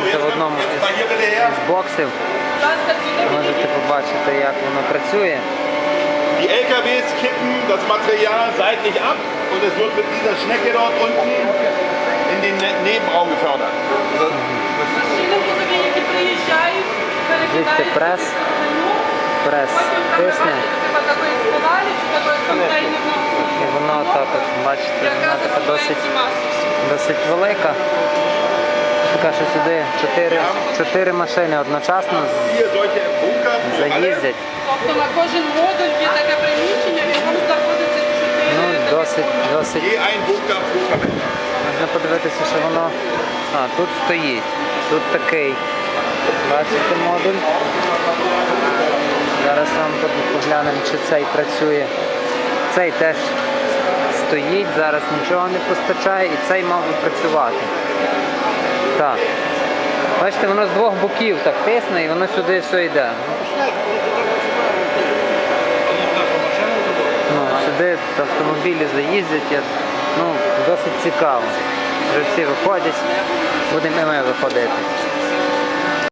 знаходимося в одному із боксів. Можете побачити, як воно працює. Die LKWs kippen das Material seitlich ab und es wird mit dieser Schnecke dort unten in den Ne- Nebenraum gefördert. Звідти прес, прес тисне, і воно так бачите, вона така досить, досить велика. Така що сюди чотири, чотири машини одночасно заїздять. Тобто на кожен модуль є таке приміщення, в якому знаходиться чотири Ну, досить, досить. Можна подивитися, що воно. А, тут стоїть. Тут такий. Бачите модуль. Зараз вам поглянемо, чи цей працює. Цей теж стоїть, зараз нічого не постачає і цей мав би працювати. Так. Бачите, воно з двох боків так тисне і воно сюди все йде. Ну, сюди автомобілі заїздять, ну, досить цікаво. Вже всі виходять, будемо і ми виходити.